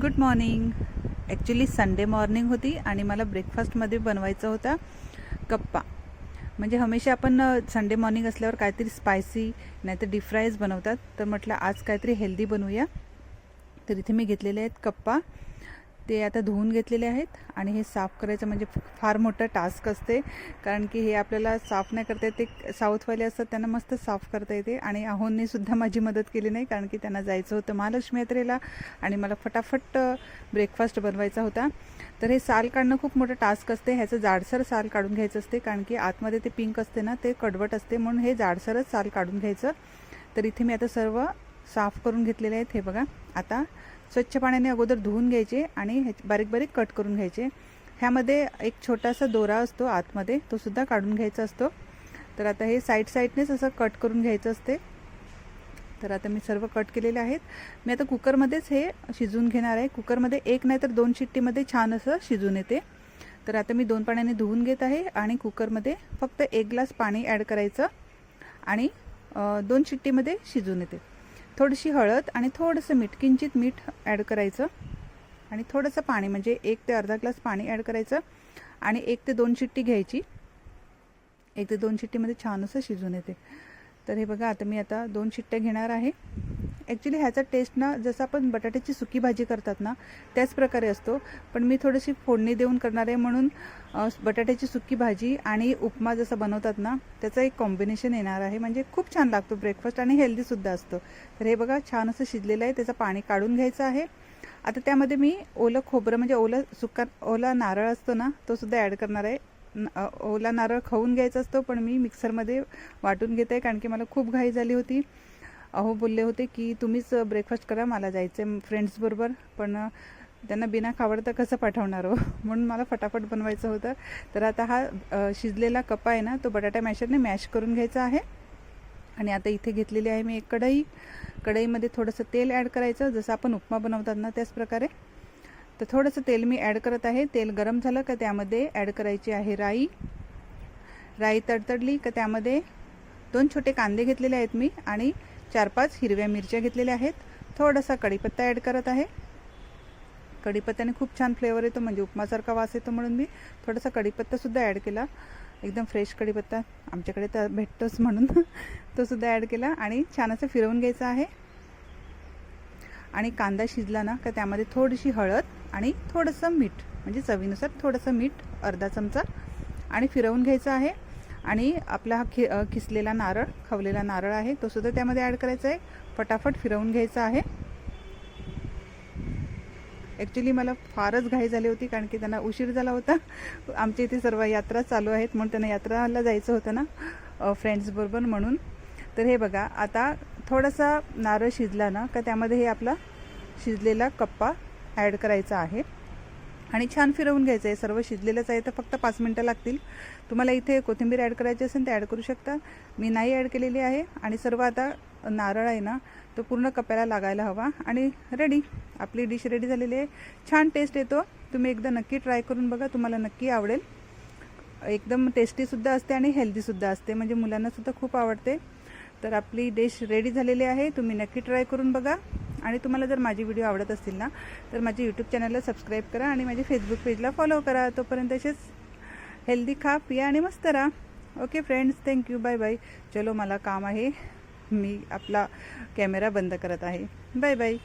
Good morning. Actually Sunday morning होती आणि मला ब्रेकफास्टमध्ये बनवायचा होता कप्पा. म्हणजे हमेशा आपण संडे मॉर्निंग असल्यावर काहीतरी स्पायसी नाहीतर डीप फ्राईज बनवतात. तर म्हटलं आज काहीतरी हेल्दी बनवूया. तर इथे मी घेतलेले आहेत कप्पा. ते आता धुवून घेतलेले आहेत आणि हे साफ करायचं म्हणजे फार मोठं टास्क असते. कारण की हे आपल्याला साफ नाही करता येते साऊथवाले असतात त्यांना मस्त साफ करता येते. आणि आहोंनी सुद्धा माझी मदत केली नाही कारण की त्यांना जायचं होतं महालक्ष्मी यात्रेला आणि मला फटाफट ब्रेकफास्ट बनवायचा होता. तर हे साल काढणं खूप मोठं टास्क असते. ह्याचं जाडसर साल काढून घ्यायचं असते कारण की आतमध्ये ते पिंक असते ना ते कडवट असते म्हणून हे जाडसरच साल काढून घ्यायचं. तर इथे मी आता सर्व साफ करून घेतलेले आहेत हे बघा. आता स्वच्छ पाण्याने अगोदर धुवून घ्यायचे आणि हे बारीक बारीक कट करून घ्यायचे. ह्यामध्ये एक छोटासा दोरा असतो आतमध्ये तो सुद्धा काढून घ्यायचा असतो. तर आता हे साईड साईडनेच असं कट करून घ्यायचं असते. तर आता मी सर्व कट केलेले आहेत. मी आता कुकरमध्येच हे शिजवून घेणार आहे. कुकरमध्ये एक नाही तर दोन शिट्टीमध्ये छान असं शिजून येते. तर आता मी दोन पाण्याने धुवून घेत आहे आणि कुकरमध्ये फक्त एक ग्लास पाणी ॲड करायचं आणि दोन शिट्टीमध्ये शिजून येते. थोडीशी हळद आणि थोडंसं मीठ किंचित मीठ ॲड करायचं. आणि थोडंसं पाणी म्हणजे एक ते अर्धा ग्लास पाणी ॲड करायचं आणि एक ते दोन शिट्टी घ्यायची. एक ते दोन शिट्टीमध्ये छान असं शिजून येते. तर हे बघा आता मी आता दोन शिट्ट्या घेणार आहे. ॲक्च्युली ह्याचा टेस्ट ना जसं आपण बटाट्याची सुकी भाजी करतात ना त्याच प्रकारे असतो. पण मी थोडीशी फोडणी देऊन करणार आहे म्हणून बटाट्याची सुकी भाजी आणि उपमा जसं बनवतात ना त्याचं एक कॉम्बिनेशन येणार आहे. म्हणजे खूप छान लागतो ब्रेकफास्ट आणि हेल्दीसुद्धा असतो. तर हे बघा छान असं शिजलेलं आहे. त्याचं पाणी काढून घ्यायचं आहे. आता त्यामध्ये मी ओलं खोबरं म्हणजे ओलं सुका ओला नारळ असतो ना तो सुद्धा ॲड करणार आहे. ओला नारळ खाऊन घ्यायचा असतो पण मी मिक्सरमध्ये वाटून घेते आहे कारण की मला खूप घाई झाली होती. अहो बोलले होते की तुम्हीच ब्रेकफास्ट करा मला जायचं आहे फ्रेंड्सबरोबर पण त्यांना बिना खावडता कसं पाठवणार हो? म्हणून मला फटाफट बनवायचं होतं. तर आता हा शिजलेला कपा आहे ना तो बटाटा मॅशरने मॅश करून घ्यायचा आहे. आणि आता इथे घेतलेली आहे मी एक कढई. कढईमध्ये थोडंसं तेल ॲड करायचं. जसं आपण उपमा बनवतात ना त्याच प्रकारे. तर थोडंसं तेल मी ॲड करत आहे. तेल गरम झालं का त्यामध्ये ॲड करायची आहे राई. राई तडतडली का त्यामध्ये दोन छोटे कांदे घेतलेले आहेत मी. आणि चार पाच हिरव्या मिरच्या घेतलेल्या आहेत. थोडासा कढीपत्ता ॲड करत आहे. कढीपत्त्याने खूप छान फ्लेवर येतो म्हणजे उपमासारखा वास येतो म्हणून मी थोडासा कढीपत्तासुद्धा ॲड केला. एकदम फ्रेश कढीपत्ता आमच्याकडे तर भेटतोच म्हणून. तो सुद्धा ॲड केला आणि छान असं फिरवून घ्यायचं आहे. आणि कांदा शिजला ना का त्यामध्ये थोडीशी हळद आणि थोडंसं मीठ म्हणजे चवीनुसार थोडंसं मीठ अर्धा चमचा आणि फिरवून घ्यायचं आहे. आणि आपला हा खि खिसलेला नारळ खवलेला नारळ आहे तो सुद्धा त्यामध्ये ॲड करायचा आहे. फटाफट फिरवून घ्यायचा आहे. ॲक्च्युली मला फारच घाई झाली होती कारण की त्यांना उशीर झाला होता. आमच्या इथे सर्व यात्रा चालू आहेत म्हणून त्यांना यात्राला जायचं होतं ना फ्रेंड्सबरोबर म्हणून. तर हे बघा आता थोडासा नारळ शिजला ना का त्यामध्ये हे आपला शिजलेला कप्पा ॲड करायचा आहे. आणि छान फिरवून घ्यायचं आहे. सर्व शिजलेलंच आहे. तर फक्त पाच मिनटं लागतील. तुम्हाला इथे कोथिंबीर ॲड करायची असेल तर ॲड करू शकता. मी नाही ॲड केलेली आहे. आणि सर्व आता नारळ आहे ना तो पूर्ण कप्याला लागायला हवा. आणि रेडी आपली डिश रेडी झालेली आहे. छान टेस्ट येतो. तुम्ही एकदा नक्की ट्राय करून बघा. तुम्हाला नक्की आवडेल. एकदम टेस्टीसुद्धा असते आणि हेल्दीसुद्धा असते. म्हणजे मुलांनासुद्धा खूप आवडते. तर आपली डिश रेडी झालेली आहे. तुम्ही नक्की ट्राय करून बघा. आणि तुम्हाला जर माझी व्हिडिओ आवडत असतील ना तर माझी यूट्यूब चॅनलला सबस्क्राईब करा आणि माझी फेसबुक पेजला फॉलो करा. तोपर्यंत असेच हेल्दी खा पिया आणि मस्त राहा. Okay friends thank you bye bye चलो मला काम आहे. मी आपला कॅमेरा बंद करत आहे. Bye bye